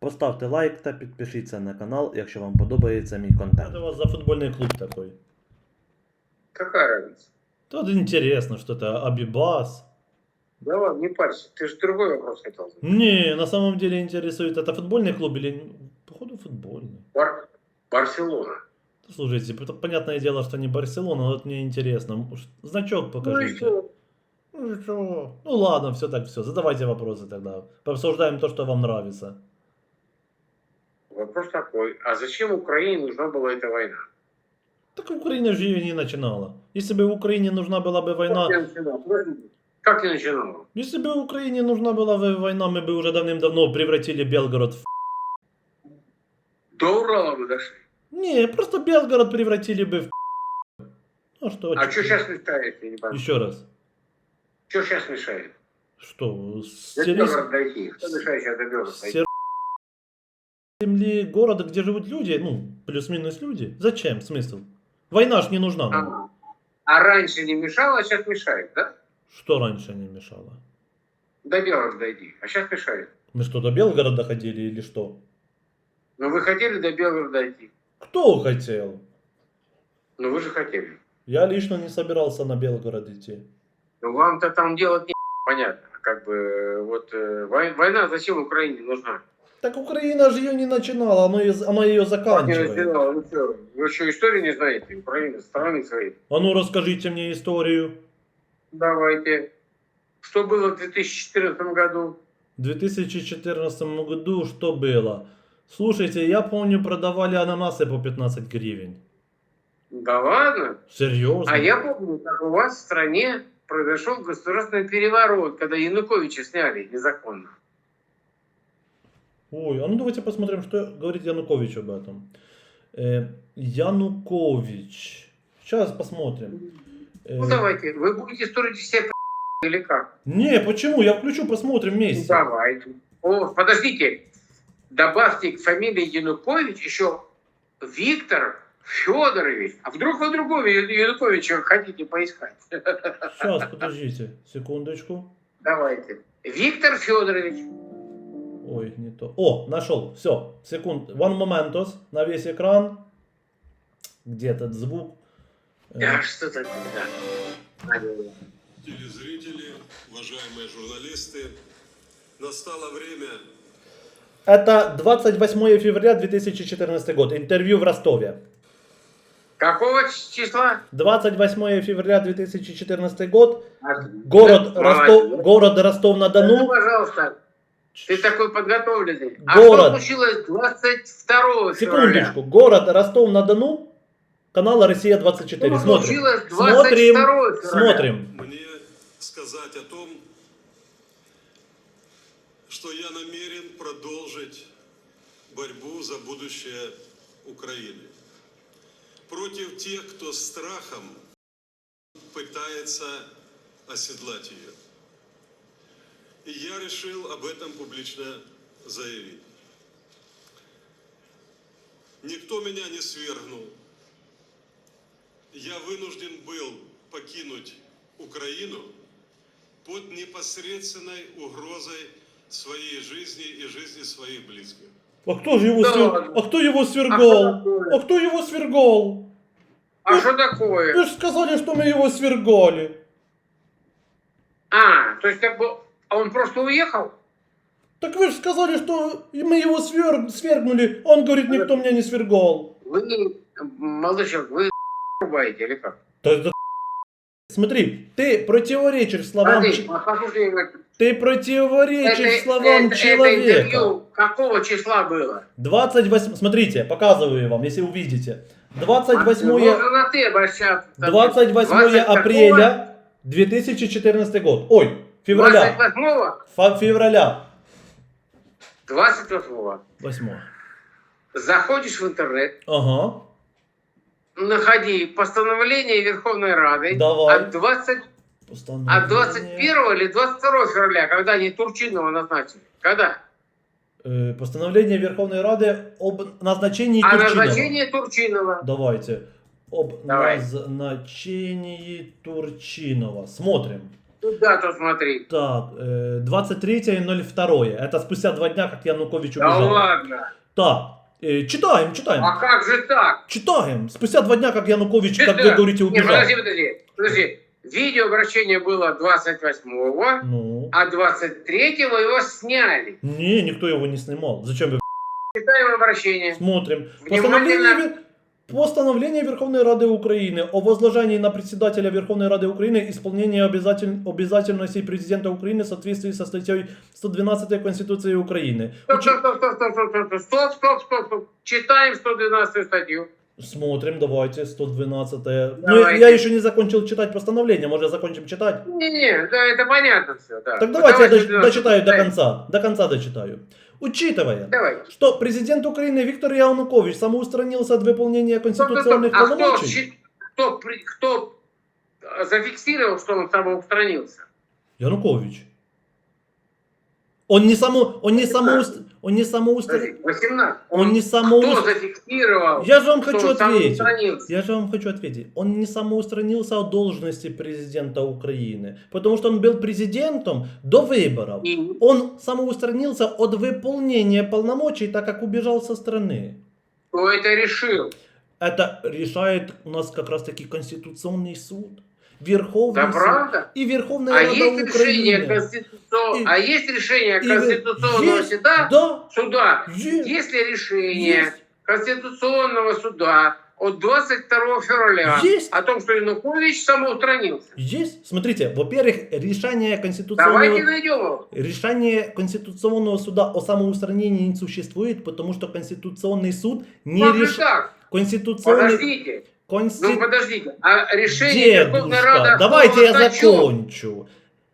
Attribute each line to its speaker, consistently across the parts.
Speaker 1: Поставте лайк та підпишіться на канал, якщо вам подобається мій контент. Це у вас за футбольний клуб такий.
Speaker 2: Какая разница?
Speaker 1: Тут інтересно, що це Абібас.
Speaker 2: Да ладно, не парься. Ты же другой вопрос хотел задать.
Speaker 1: Не, на самом деле интересует, это футбольный клуб или... Походу футбольный.
Speaker 2: Бар- Барселона.
Speaker 1: Слушайте, это понятное дело, что не Барселона, но вот мне интересно. Ш- Значок
Speaker 2: Ну и
Speaker 1: покажите.
Speaker 2: что?
Speaker 1: Ну, и чё? Ну ладно, все так, все. Задавайте вопросы тогда. Пообсуждаем то, что вам нравится.
Speaker 2: Вопрос такой. А зачем Украине нужна была эта война?
Speaker 1: Так Украина же ее не начинала. Если бы Украине нужна была бы
Speaker 2: Как
Speaker 1: война...
Speaker 2: я начинал? Подожди. Как я начинал?
Speaker 1: Если бы Украине нужна была бы война, мы бы уже давным-давно превратили Белгород в...
Speaker 2: До Урала мы дошли.
Speaker 1: Не, просто Белгород превратили бы в... Ну что?
Speaker 2: А что сейчас мешает, я не понимаю.
Speaker 1: Еще раз.
Speaker 2: Что сейчас мешает?
Speaker 1: Что?
Speaker 2: Дойти. Что мешает сейчас до Белгорода
Speaker 1: с
Speaker 2: дойти?
Speaker 1: земли города, где живут люди, ну, плюс-минус люди. Зачем? Смысл? Война ж не нужна.
Speaker 2: А, а раньше не мешало, а сейчас мешает, да?
Speaker 1: Что раньше не мешало?
Speaker 2: До Белгорода дойти. А сейчас мешает.
Speaker 1: Мы что, до Белгорода ходили или что?
Speaker 2: Но вы хотели до Белгорода дойти.
Speaker 1: Кто хотел?
Speaker 2: Но вы же хотели.
Speaker 1: Я лично не собирался на Белгород идти.
Speaker 2: Ну вам-то там делать не понятно. Как бы вот э, вой- война зачем Украине нужна?
Speaker 1: Так Украина же ее не начинала, она ее, она ее
Speaker 2: Не
Speaker 1: заканчивает.
Speaker 2: начинала. Вы что, вы что, истории не знаете? Украины, страны своей.
Speaker 1: А ну расскажите мне историю.
Speaker 2: Давайте. Что было в 2014 году?
Speaker 1: В 2014 году что было? Слушайте, я помню, продавали ананасы по 15 гривен.
Speaker 2: Да ладно.
Speaker 1: Серьезно?
Speaker 2: А я помню, как у вас в стране произошел государственный переворот, когда Януковича сняли незаконно.
Speaker 1: Ой, а ну давайте посмотрим, что говорит Янукович об этом. Э, Янукович. Сейчас посмотрим. Э,
Speaker 2: Ну давайте, вы будете строить себя или как?
Speaker 1: Не, почему? Я включу, посмотрим
Speaker 2: Ну,
Speaker 1: вместе.
Speaker 2: давайте. О, подождите. Добавьте к фамилии Янукович еще Виктор Федорович. А вдруг вы другого Януковича хотите поискать?
Speaker 1: Сейчас, подождите, секундочку.
Speaker 2: Давайте. Виктор Федорович.
Speaker 1: Ой, не то. О, нашел. Все. Секунд. One momentos на весь экран. Где этот звук? Э,
Speaker 2: Да, что такое? Да.
Speaker 3: телезрители, уважаемые журналисты, настало время
Speaker 1: Это 28 февраля 2014 год. Интервью в Ростове.
Speaker 2: Какого числа?
Speaker 1: 28 февраля 2014 год.
Speaker 2: А,
Speaker 1: Город,
Speaker 2: да,
Speaker 1: Ростов, город
Speaker 2: Ну,
Speaker 1: Ростов-на-Дону.
Speaker 2: пожалуйста, ты такой подготовленный. А
Speaker 1: Город.
Speaker 2: что случилось 22 февраля?
Speaker 1: Секундочку. Город Ростов-на-Дону. Канал Россия 24.
Speaker 2: Что
Speaker 1: Смотрим.
Speaker 2: случилось 22
Speaker 1: Смотрим.
Speaker 2: февраля?
Speaker 1: Смотрим.
Speaker 3: мне сказать о том, что я намерен продолжить борьбу за будущее Украины. Против тех, кто страхом пытается оседлать ее. И я решил об этом публично заявить. Никто меня не свергнул. Я вынужден был покинуть Украину под непосредственной угрозой своей жизни и жизни своих близких.
Speaker 1: А кто же его,
Speaker 2: Да
Speaker 1: свер- а кто его
Speaker 2: А
Speaker 1: свергал?
Speaker 2: такое?
Speaker 1: А кто его свергал?
Speaker 2: А что такое?
Speaker 1: Вы же сказали, что мы его свергали.
Speaker 2: А, то есть как бы а он просто уехал?
Speaker 1: Так вы же сказали, что мы его свер- свергнули. Он говорит, никто меня не свергал.
Speaker 2: Вы, молодой человек, вы рубаете или как?
Speaker 1: Да это Смотри, ты противоречишь словам, ч-
Speaker 2: послушайте,
Speaker 1: ты противоречишь
Speaker 2: это-
Speaker 1: словам
Speaker 2: это- это
Speaker 1: человека.
Speaker 2: интервью какого числа было?
Speaker 1: 28, смотрите, показываю вам, если увидите. 28,
Speaker 2: Можно на ты обращаться.
Speaker 1: 28
Speaker 2: 20
Speaker 1: апреля 2014 год. Ой, февраля.
Speaker 2: 28
Speaker 1: Фа- февраля.
Speaker 2: 28
Speaker 1: 8.
Speaker 2: Заходишь в интернет,
Speaker 1: Ага.
Speaker 2: находи постановление Верховной Рады
Speaker 1: Давай.
Speaker 2: от 20
Speaker 1: Постановление.
Speaker 2: от 21 или 22 февраля, когда они Турчинова назначили. Когда?
Speaker 1: Э, Постановление Верховной Рады об назначении
Speaker 2: А
Speaker 1: Турчинова.
Speaker 2: назначение Турчинова.
Speaker 1: Давайте. Об
Speaker 2: Давай.
Speaker 1: назначении Турчинова. Смотрим.
Speaker 2: Туда-то смотри.
Speaker 1: Так, э, 23.02. Это спустя два дня, как Янукович
Speaker 2: Да
Speaker 1: убежал.
Speaker 2: ладно.
Speaker 1: Так, э, читаем, читаем.
Speaker 2: А как же так?
Speaker 1: Читаем. Спустя два дня, как Янукович, как
Speaker 2: Это-
Speaker 1: вы говорите, убежал.
Speaker 2: подожди, подожди. Подожди. Видеообращение было 28-го,
Speaker 1: Ну.
Speaker 2: а 23-го его сняли.
Speaker 1: Не, никто его не снимал. Зачем вы
Speaker 2: Читаем обращение.
Speaker 1: смотрим?
Speaker 2: Внимательно.
Speaker 1: Постановление, Постановление Верховной Рады Украины о возложении на председателя Верховной Рады Украины исполнения обязатель... обязательностей президента Украины в соответствии со статьей 112 Конституции Украины.
Speaker 2: Стоп,
Speaker 1: Учи...
Speaker 2: стоп, стоп, стоп, стоп, стоп, стоп, стоп, стоп. Читаем 112 статью.
Speaker 1: Смотрим, давайте, 112.
Speaker 2: Давайте.
Speaker 1: Ну, я еще не закончил читать постановление, может закончим читать?
Speaker 2: Не-не, да, это понятно все, да.
Speaker 1: Так давайте,
Speaker 2: давайте
Speaker 1: я дочитаю до конца, до конца дочитаю. Учитывая,
Speaker 2: Давай.
Speaker 1: что президент Украины Виктор Янукович самоустранился от выполнения
Speaker 2: Стоп, стоп, стоп.
Speaker 1: конституционных
Speaker 2: А кто,
Speaker 1: полномочий.
Speaker 2: кто, кто э, зафиксировал, что он самоустранился?
Speaker 1: Янукович. Он не само, он не самоуст, он не самоустранился.
Speaker 2: Подожди, 18.
Speaker 1: Он не
Speaker 2: Кто
Speaker 1: самоуст...
Speaker 2: зафиксировал,
Speaker 1: Я же вам хочу
Speaker 2: он
Speaker 1: ответить.
Speaker 2: самоустранился?
Speaker 1: Я же вам хочу ответить. Он не самоустранился от должности президента Украины, потому что он был президентом до выборов.
Speaker 2: И
Speaker 1: Он самоустранился от выполнения полномочий, так как убежал со страны.
Speaker 2: кто это решил?
Speaker 1: Это решает у нас как раз таки Конституционный суд, Верховный
Speaker 2: Да
Speaker 1: суд
Speaker 2: правда?
Speaker 1: и Верховная
Speaker 2: А
Speaker 1: Рада
Speaker 2: есть решение
Speaker 1: Украины.
Speaker 2: Конституционного,
Speaker 1: И-
Speaker 2: а есть решение
Speaker 1: И-
Speaker 2: Конституционного
Speaker 1: есть,
Speaker 2: суда,
Speaker 1: Да,
Speaker 2: суда?
Speaker 1: есть,
Speaker 2: Есть ли решение
Speaker 1: есть.
Speaker 2: Конституционного суда от 22 февраля
Speaker 1: Есть.
Speaker 2: о том, что Янукович самоустранился?
Speaker 1: Есть. Смотрите, во-первых, решение Конституционного...
Speaker 2: Давайте найдем его.
Speaker 1: Решение Конституционного суда о самоустранении не существует, потому что Конституционный суд не решает. Конституционный...
Speaker 2: Подождите.
Speaker 1: Консти-
Speaker 2: Ну подождите. А решение Верховной Рады
Speaker 1: давайте я закончу.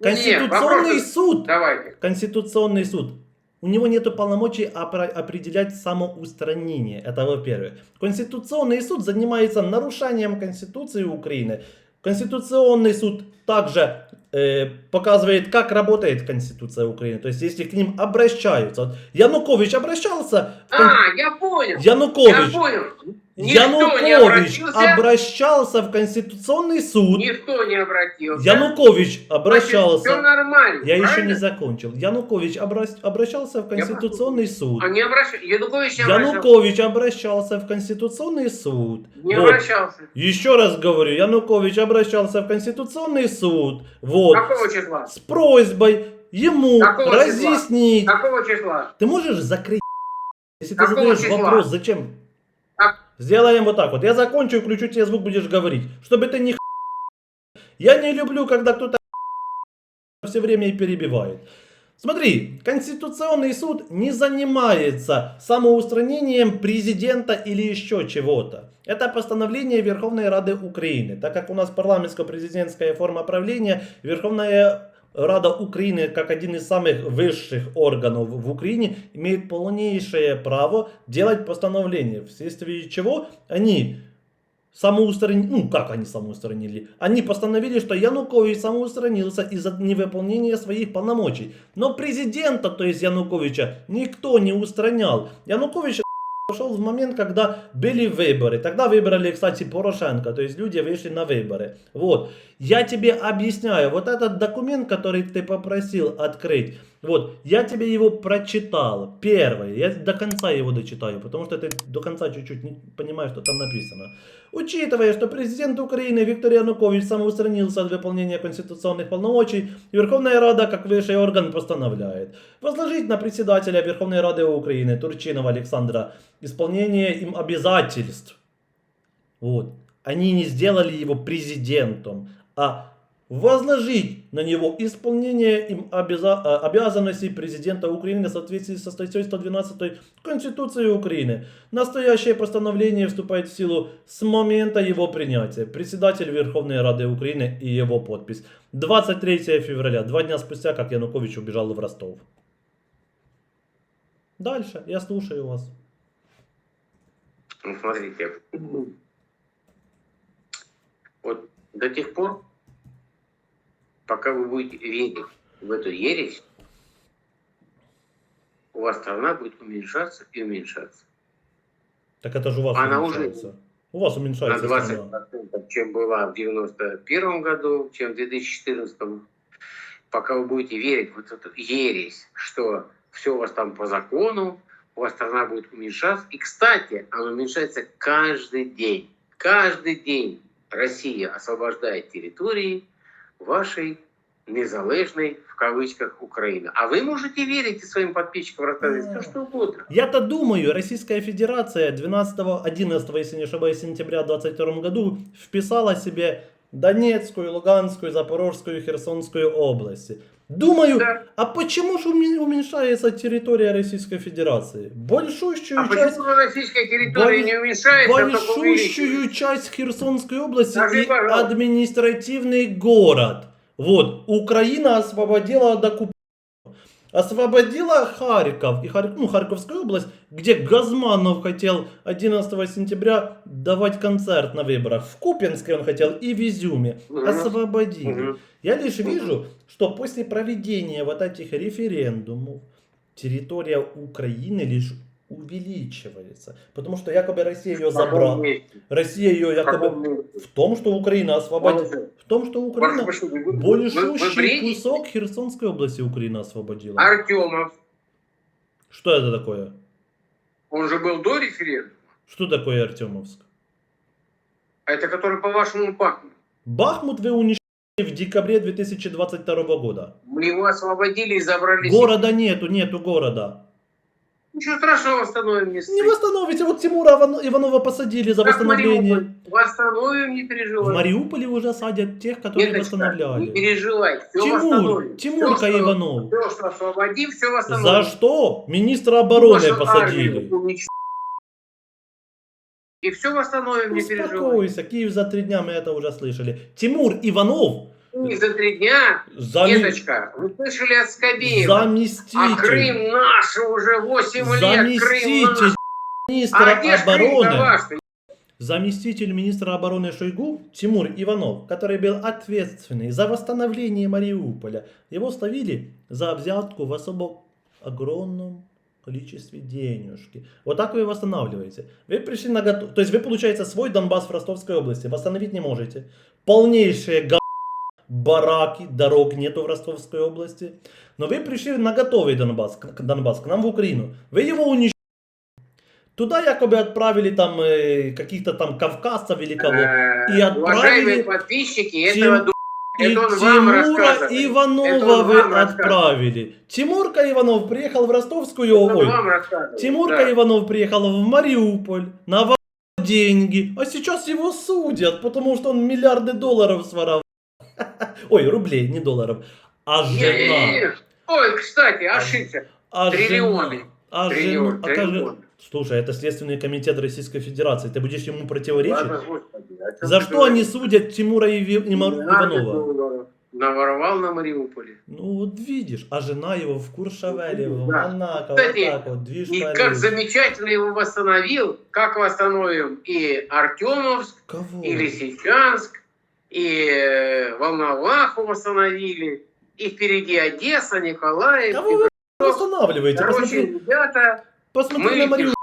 Speaker 1: Конституционный
Speaker 2: вопрос-
Speaker 1: суд,
Speaker 2: Давайте.
Speaker 1: Конституционный суд, у него нет полномочий определять самоустранение. Это во-первых. Конституционный суд занимается нарушением Конституции Украины. Конституционный суд также э, показывает, как работает Конституция Украины. То есть, если к ним обращаются. Вот Янукович обращался. кон-
Speaker 2: А, я понял.
Speaker 1: Янукович.
Speaker 2: Я понял. Никто
Speaker 1: Янукович обращался в Конституционный суд.
Speaker 2: Никто не обратился.
Speaker 1: Янукович обращался.
Speaker 2: все нормально.
Speaker 1: Я еще
Speaker 2: правильно?
Speaker 1: не закончил. Янукович обра- обращался в Конституционный суд.
Speaker 2: А не обращался. Янукович обращался.
Speaker 1: Янукович обращался в Конституционный суд.
Speaker 2: Не
Speaker 1: Вот.
Speaker 2: обращался.
Speaker 1: Еще раз говорю, Янукович обращался в Конституционный суд. Вот.
Speaker 2: Какого числа?
Speaker 1: С просьбой ему
Speaker 2: Какого числа?
Speaker 1: разъяснить.
Speaker 2: Какого числа?
Speaker 1: Ты можешь закрыть? Если ты
Speaker 2: Какого
Speaker 1: задаешь
Speaker 2: числа?
Speaker 1: вопрос, зачем? Сделаем вот так вот. Я закончу и включу тебе звук, будешь говорить. Чтобы ты не Я не люблю, когда кто-то все время и перебивает. Смотри, Конституционный суд не занимается самоустранением президента или еще чего-то. Это постановление Верховной Рады Украины. Так как у нас парламентско-президентская форма правления, Верховная Рада Украины, как один из самых высших органов в Украине, имеет полнейшее право делать постановления, вследствие чего они самоустранили, ну как они самоустранили, они постановили, что Янукович самоустранился из-за невыполнения своих полномочий. Но президента, то есть Януковича, никто не устранял. Янукович пошел в момент, когда были выборы. Тогда выбрали, кстати, Порошенко, то есть люди вышли на выборы. Вот. Я тебе объясняю, вот этот документ, который ты попросил открыть, вот, я тебе его прочитал. Первый. Я до конца его дочитаю, потому что ты до конца чуть-чуть не понимаешь, что там написано. Учитывая, что президент Украины Виктор Янукович самоустранился от выполнения конституционных полномочий, Верховная Рада, как высший орган, постановляет возложить на председателя Верховной Рады Украины Турчинова Александра исполнение им обязательств. Вот. Они не сделали его президентом, а возложить на него исполнение им обяза- а, обязанностей президента Украины в соответствии со статьей 112 Конституции Украины. Настоящее постановление вступает в силу с момента его принятия. Председатель Верховной Рады Украины и его подпись. 23 февраля, два дня спустя, как Янукович убежал в Ростов. Дальше, я слушаю вас.
Speaker 2: Ну, смотрите. Вот до тех пор, пока вы будете верить в эту ересь, у вас страна будет уменьшаться и уменьшаться.
Speaker 1: Так это же у вас
Speaker 2: Она уже
Speaker 1: уменьшается. У вас
Speaker 2: На
Speaker 1: уменьшается
Speaker 2: 20%,
Speaker 1: страна.
Speaker 2: чем была в 91 году, чем в 2014. пока вы будете верить в вот эту ересь, что все у вас там по закону, у вас страна будет уменьшаться. И, кстати, она уменьшается каждый день. Каждый день Россия освобождает территории вашей незалежной, в кавычках, Украины. А вы можете верить и своим подписчикам рассказывать все, что угодно.
Speaker 1: Я-то думаю, Российская Федерация 12-11, если не ошибаюсь, сентября 22 году вписала себе Донецкую, Луганскую, Запорожскую, Херсонскую области. Думаю,
Speaker 2: Да.
Speaker 1: а почему же уме- уменьшается территория Российской Федерации? Большущую
Speaker 2: А
Speaker 1: часть,
Speaker 2: почему российская территория
Speaker 1: Боль-
Speaker 2: не уменьшается, а
Speaker 1: большущую часть Херсонской области
Speaker 2: Скажи,
Speaker 1: и
Speaker 2: пожалуйста.
Speaker 1: административный город. Вот, Украина освободила от оккупации. Освободила Харьков, и Харь- ну, Харьковскую область, где Газманов хотел 11 сентября давать концерт на выборах. В Купинске он хотел и в Изюме. Освободили. Я лишь вижу, что после проведения вот этих референдумов территория Украины лишь увеличивается. Потому что якобы Россия ее забрала. Россия ее якобы... В том, что Украина освободила. В том, что Украина большущий кусок Херсонской области Украина освободила.
Speaker 2: Артемов,
Speaker 1: Что это такое?
Speaker 2: он же был до референдума.
Speaker 1: Что такое Артемовск?
Speaker 2: А это который, по-вашему, Бахмут.
Speaker 1: Бахмут вы уничтожили в декабре 2022 года.
Speaker 2: Мы его освободили и забрали.
Speaker 1: Города нету, нету города.
Speaker 2: Ничего страшного, восстановим не
Speaker 1: Не восстановите. Вот Тимура Иван- Иванова посадили за
Speaker 2: Как
Speaker 1: восстановление.
Speaker 2: Мариуполь. Восстановим, не
Speaker 1: В
Speaker 2: переживай.
Speaker 1: Мариуполе уже садят тех, которые
Speaker 2: Деточка, не
Speaker 1: восстановляли.
Speaker 2: переживай. Все
Speaker 1: Тимур,
Speaker 2: восстановим.
Speaker 1: Тимурка
Speaker 2: что-
Speaker 1: Иванов.
Speaker 2: Все, что освободим, все восстановим.
Speaker 1: За что? Министра обороны
Speaker 2: Вашу
Speaker 1: посадили.
Speaker 2: армию. И все восстановим, не переживай.
Speaker 1: Успокойся, Киев за три дня, мы это уже слышали. Тимур Иванов,
Speaker 2: И за три дня,
Speaker 1: зами-
Speaker 2: деточка, вы слышали от Скобеева? А
Speaker 1: заместитель,
Speaker 2: Крым наш уже 8 лет. Крым наш.
Speaker 1: министра
Speaker 2: А где
Speaker 1: обороны, заместитель министра обороны Шойгу Тимур Иванов, который был ответственный за восстановление Мариуполя, его ставили за взятку в особо огромном количестве денежки. Вот так вы восстанавливаете. Вы пришли на готов... То есть вы, получается, свой Донбасс в Ростовской области восстановить не можете. Полнейшие га... бараки, дорог нету в Ростовской области. Но вы пришли на готовый Донбасс, к Донбасс, к нам в Украину. Вы его уничтожили. Туда якобы отправили там э, каких-то там кавказцев или кого.
Speaker 2: Э,
Speaker 1: И отправили
Speaker 2: Уважаемые подписчики
Speaker 1: Тим-
Speaker 2: этого
Speaker 1: И
Speaker 2: это
Speaker 1: Тимура Иванова вы отправили. Тимурка Иванов приехал в Ростовскую
Speaker 2: рассказывает.
Speaker 1: Тимурка
Speaker 2: Да.
Speaker 1: Иванов приехал в Мариуполь на деньги, а сейчас его судят, потому что он миллиарды долларов своровал. Ой, рублей, не долларов. А жена.
Speaker 2: Ой, кстати, ошибся.
Speaker 1: а
Speaker 2: триллионы.
Speaker 1: а
Speaker 2: Триллион,
Speaker 1: жена, а
Speaker 2: триллион.
Speaker 1: Слушай, это Следственный комитет Российской Федерации, ты будешь ему противоречить?
Speaker 2: Ладно, господи,
Speaker 1: За что
Speaker 2: говоришь?
Speaker 1: они судят Тимура Има-
Speaker 2: Миллиарды
Speaker 1: Иванова?
Speaker 2: Наворовал на Мариуполе.
Speaker 1: Ну вот видишь, а жена его в Куршавеле, в
Speaker 2: Да.
Speaker 1: Монако,
Speaker 2: Кстати,
Speaker 1: вот так вот, движ
Speaker 2: И как замечательно его восстановил, как восстановим и Артемовск,
Speaker 1: Кого?
Speaker 2: и Лисичанск, и э, Волноваху восстановили, и впереди Одесса, Николаев.
Speaker 1: Кого
Speaker 2: и
Speaker 1: вы восстанавливаете?
Speaker 2: Короче,
Speaker 1: Посмотри,
Speaker 2: ребята,
Speaker 1: посмотри
Speaker 2: мы
Speaker 1: на Мариуполь.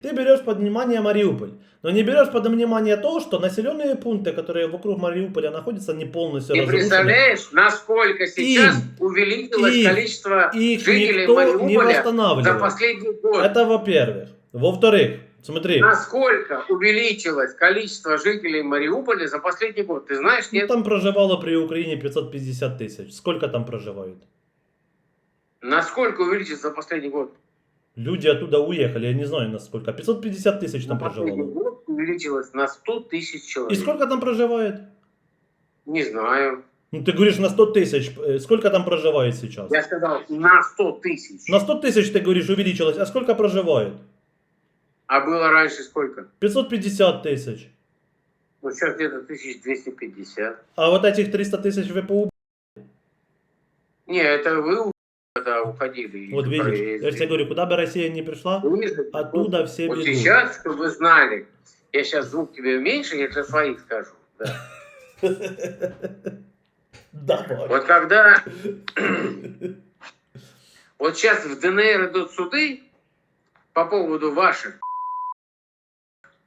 Speaker 1: Ты берешь под внимание Мариуполь, но не берешь под внимание то, что населенные пункты, которые вокруг Мариуполя находятся, не полностью
Speaker 2: ты
Speaker 1: разрушены.
Speaker 2: представляешь, насколько сейчас
Speaker 1: Им-
Speaker 2: увеличилось
Speaker 1: их-
Speaker 2: количество
Speaker 1: Их
Speaker 2: жителей
Speaker 1: никто не
Speaker 2: Мариуполя за
Speaker 1: восстанавливает.
Speaker 2: последний год?
Speaker 1: Это во-первых. Во-вторых, смотри,
Speaker 2: Насколько увеличилось количество жителей Мариуполя за последний год? Ты знаешь,
Speaker 1: ну,
Speaker 2: нет?
Speaker 1: там проживало при Украине 550 тысяч. Сколько там проживают?
Speaker 2: Насколько увеличилось за последний год?
Speaker 1: Люди оттуда уехали, я не знаю насколько. 550 тысяч там
Speaker 2: последний
Speaker 1: проживало.
Speaker 2: год увеличилось на 100 тысяч
Speaker 1: И
Speaker 2: человек.
Speaker 1: сколько там проживает?
Speaker 2: Не знаю.
Speaker 1: Ну, ты говоришь на 100 тысяч. Э, Сколько там проживает сейчас?
Speaker 2: Я сказал, на 100 тысяч.
Speaker 1: На 100 тысяч, ты говоришь, увеличилось. А сколько проживает?
Speaker 2: А было раньше сколько?
Speaker 1: 550 тысяч.
Speaker 2: Ну, сейчас где-то 1250.
Speaker 1: А вот этих 300 тысяч вы поуб...
Speaker 2: Не, это вы когда уходили.
Speaker 1: Вот видишь, я же тебе говорю, куда бы Россия не пришла,
Speaker 2: Вы же-
Speaker 1: оттуда все
Speaker 2: Вот
Speaker 1: бегут.
Speaker 2: сейчас, чтобы вы знали, я сейчас звук тебе уменьшу, я для своих скажу. Да.
Speaker 1: Давай.
Speaker 2: Вот когда... Вот сейчас в ДНР идут суды по поводу ваших,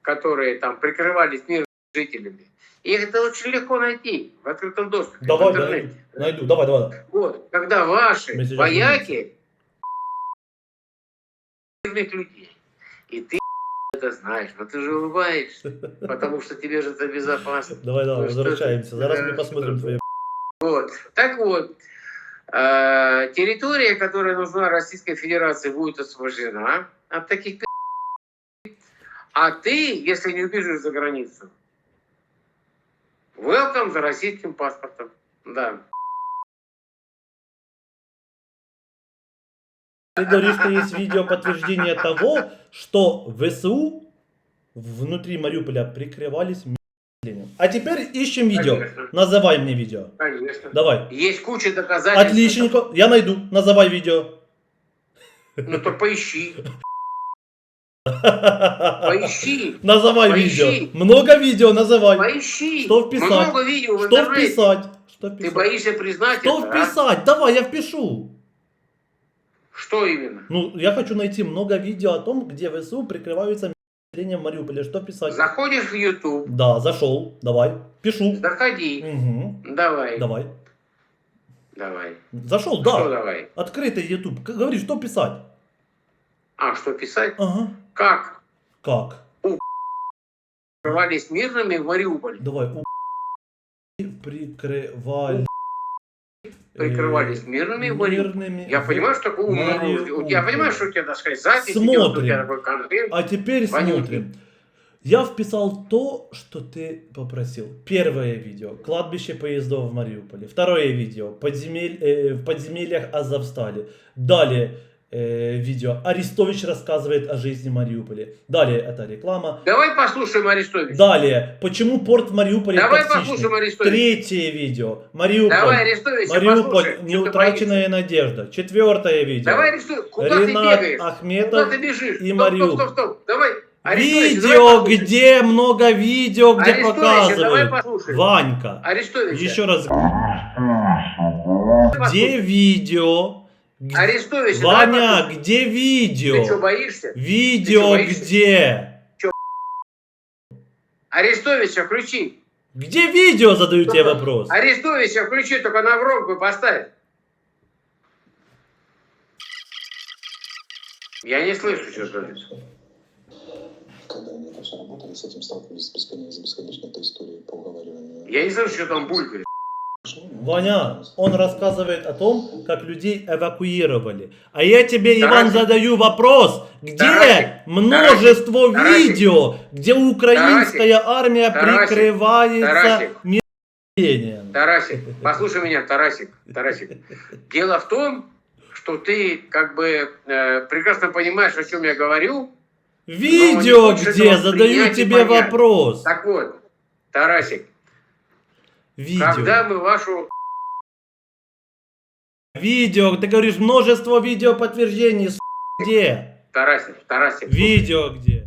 Speaker 2: которые там прикрывались мирными жителями. И это очень легко найти в открытом доступе,
Speaker 1: Давай,
Speaker 2: в интернете.
Speaker 1: Найду, давай, давай.
Speaker 2: Вот, когда ваши
Speaker 1: Мы
Speaker 2: вояки мирных людей, и ты это знаешь, но ты же улыбаешься, потому что тебе же это безопасно.
Speaker 1: Давай, давай,
Speaker 2: Ну,
Speaker 1: возвращаемся. Зараз
Speaker 2: да,
Speaker 1: мы посмотрим твои...
Speaker 2: Вот. Так вот, э, территория, которая нужна Российской Федерации, будет освобождена от таких. А ты, если не убежишь за границу, welcome за российским паспортом. Да.
Speaker 1: Ты говоришь, что есть видео подтверждение того, что ВСУ внутри Мариуполя прикрывались. А теперь ищем видео.
Speaker 2: Конечно.
Speaker 1: Называй мне видео.
Speaker 2: Конечно.
Speaker 1: Давай.
Speaker 2: Есть куча доказательств.
Speaker 1: Отличненько. Я найду. Называй видео.
Speaker 2: Ну то поищи. Поищи.
Speaker 1: Называй
Speaker 2: Поищи.
Speaker 1: видео. Много видео называй.
Speaker 2: Поищи.
Speaker 1: Что вписать?
Speaker 2: Много видео в
Speaker 1: Что
Speaker 2: интернете.
Speaker 1: вписать? Что
Speaker 2: Ты
Speaker 1: вписать?
Speaker 2: боишься признать
Speaker 1: Что
Speaker 2: это, а?
Speaker 1: вписать? Давай, я впишу.
Speaker 2: Что именно?
Speaker 1: Ну, я хочу найти много видео о том, где ВСУ прикрываются населением Мариуполя. Что писать?
Speaker 2: Заходишь в YouTube,
Speaker 1: Да, зашел. Давай. Пишу.
Speaker 2: заходи.
Speaker 1: Угу.
Speaker 2: Давай.
Speaker 1: Давай.
Speaker 2: Давай.
Speaker 1: Зашел,
Speaker 2: Что
Speaker 1: да.
Speaker 2: давай?
Speaker 1: Открытый YouTube. Говори, что писать?
Speaker 2: А, что писать?
Speaker 1: Ага.
Speaker 2: Как
Speaker 1: Как?
Speaker 2: открывались мирными в Мариуполе?
Speaker 1: Давай. У... Прикрывали.
Speaker 2: Прикрывались мирными
Speaker 1: мирными.
Speaker 2: Я понимаю, что умный
Speaker 1: Мариуполе.
Speaker 2: Я понимаю, что у тебя, так сказать, запись идет, у
Speaker 1: Смотрим.
Speaker 2: тебя такой контент.
Speaker 1: А теперь
Speaker 2: Вонючий.
Speaker 1: смотрим. Я вписал то, что ты попросил. Первое видео. Кладбище поездов в Мариуполе. Второе видео. Подземель, э, в подземельях Азовстали. Далее э, видео. Арестович рассказывает о жизни в Мариуполе. Далее это реклама.
Speaker 2: Давай послушаем Арестовича.
Speaker 1: Далее. Почему порт в Мариуполе
Speaker 2: Давай
Speaker 1: токсичный?
Speaker 2: послушаем Арестовича.
Speaker 1: Третье видео. Мариуполь.
Speaker 2: Давай Арестовича
Speaker 1: Мариуполь. Неутраченная надежда. Четвертое видео.
Speaker 2: Давай Арестович. Куда ты
Speaker 1: Ренат
Speaker 2: бегаешь? Куда
Speaker 1: Ахметов.
Speaker 2: ты бежишь?
Speaker 1: и
Speaker 2: стоп,
Speaker 1: Мариуполь.
Speaker 2: стоп, стоп, стоп. Давай. Арестович,
Speaker 1: Видео,
Speaker 2: давай
Speaker 1: где много видео, где
Speaker 2: Арестовича, давай
Speaker 1: показывают.
Speaker 2: послушаем.
Speaker 1: Ванька.
Speaker 2: Арестовича.
Speaker 1: Еще раз.
Speaker 2: Давай
Speaker 1: Где видео?
Speaker 2: Давай
Speaker 1: Ваня,
Speaker 2: послушаем.
Speaker 1: где
Speaker 2: Ты что,
Speaker 1: видео?
Speaker 2: боишься?
Speaker 1: Видео
Speaker 2: боишься?
Speaker 1: где?
Speaker 2: Арестовича включи.
Speaker 1: Где видео, задаю тебе вопрос.
Speaker 2: Арестовича включи, только на громкую поставь. Я не слышу, что говоришь.
Speaker 4: Когда они это все работали, с этим сталкивались с бесконечной этой историей по уговариванию.
Speaker 2: Я не слышу, что там булькает.
Speaker 1: Ваня, он рассказывает о том, как людей эвакуировали. А я тебе, Иван,
Speaker 2: Тарасик.
Speaker 1: задаю вопрос. Где
Speaker 2: Тарасик.
Speaker 1: множество
Speaker 2: Тарасик.
Speaker 1: видео, где украинская армия
Speaker 2: Тарасик.
Speaker 1: прикрывается
Speaker 2: Тарасик.
Speaker 1: мирением?
Speaker 2: Тарасик, послушай меня, Тарасик, Тарасик. Дело в том, что ты как бы э, прекрасно понимаешь, о чем я говорю.
Speaker 1: Видео где? Задаю тебе
Speaker 2: понять.
Speaker 1: вопрос.
Speaker 2: Так вот, Тарасик,
Speaker 1: Видео.
Speaker 2: когда мы вашу...
Speaker 1: Видео. Ты говоришь множество видео подтверждений. с***, Где?
Speaker 2: Тарасик, Тарасик.
Speaker 1: Видео где?